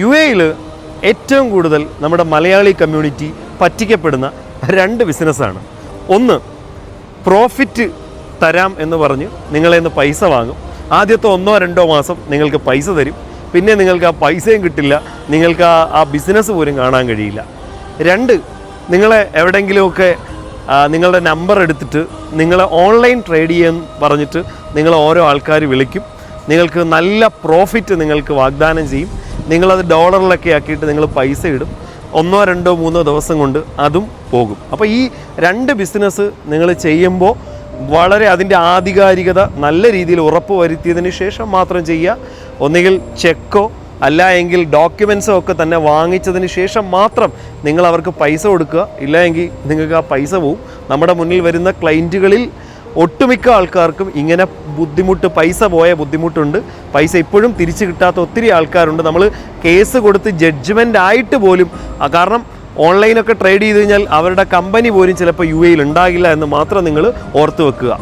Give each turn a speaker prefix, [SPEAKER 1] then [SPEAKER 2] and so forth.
[SPEAKER 1] U എയിൽ ഏറ്റവും കൂടുതൽ നമ്മുടെ മലയാളി കമ്മ്യൂണിറ്റി പറ്റിക്കപ്പെടുന്ന രണ്ട് ബിസിനസ്സാണ് ഒന്ന് പ്രോഫിറ്റ് തരാം എന്ന് പറഞ്ഞ് നിങ്ങളെ നിന്ന് പൈസ വാങ്ങും. ആദ്യത്തെ ഒന്നോ രണ്ടോ മാസം നിങ്ങൾക്ക് പൈസ തരും. പിന്നെ നിങ്ങൾക്ക് ആ പൈസയും കിട്ടില്ല. നിങ്ങൾക്ക് ആ ആ ബിസിനസ് പോലും കാണാൻ കഴിയില്ല. രണ്ട് നിങ്ങളെ എവിടെയെങ്കിലുമൊക്കെ നിങ്ങളുടെ നമ്പർ എടുത്തിട്ട് നിങ്ങളെ ഓൺലൈൻ ട്രേഡ് ചെയ്യാൻ പറഞ്ഞിട്ട് നിങ്ങളെ ഓരോ ആൾക്കാർ വിളിക്കും. നിങ്ങൾക്ക് നല്ല പ്രോഫിറ്റ് നിങ്ങൾക്ക് വാഗ്ദാനം ചെയ്യും. നിങ്ങളത് ഡോളറിലൊക്കെ ആക്കിയിട്ട് നിങ്ങൾ പൈസ ഇടും. ഒന്നോ രണ്ടോ മൂന്നോ ദിവസം കൊണ്ട് അതും പോകും. അപ്പോൾ ഈ രണ്ട് ബിസിനസ് നിങ്ങൾ ചെയ്യുമ്പോൾ വളരെ അതിന്റെ ആധികാരികത നല്ല രീതിയിൽ ഉറപ്പ് വരുത്തിയതിന് ശേഷം മാത്രം ചെയ്യുക. ഒന്നുകിൽ ചെക്കോ അല്ല എങ്കിൽ ഡോക്യുമെൻസോ ഒക്കെ തന്നെ വാങ്ങിച്ചതിന് ശേഷം മാത്രം നിങ്ങൾ അവർക്ക് പൈസ കൊടുക്കുക. ഇല്ല എങ്കിൽ നിങ്ങൾക്ക് ആ പൈസ പോവും. നമ്മുടെ മുന്നിൽ വരുന്ന ക്ലയന്റുകളിൽ ഒട്ടുമിക്ക ആൾക്കാർക്കും ഇങ്ങനെ ബുദ്ധിമുട്ട് പൈസ പോയ ബുദ്ധിമുട്ടുണ്ട്. പൈസ ഇപ്പോഴും തിരിച്ചു കിട്ടാത്ത ഒത്തിരി ആൾക്കാരുണ്ട്. നമ്മൾ കേസ് കൊടുത്ത് ജഡ്ജ്മെന്റ് ആയിട്ട് പോലും കാരണം ഓൺലൈനൊക്കെ ട്രേഡ് ചെയ്ത് കഴിഞ്ഞാൽ അവരുടെ കമ്പനി പോലും ചിലപ്പോൾ യു എയിൽ ഉണ്ടാകില്ല എന്ന് മാത്രം നിങ്ങൾ ഓർത്ത് വെക്കുക.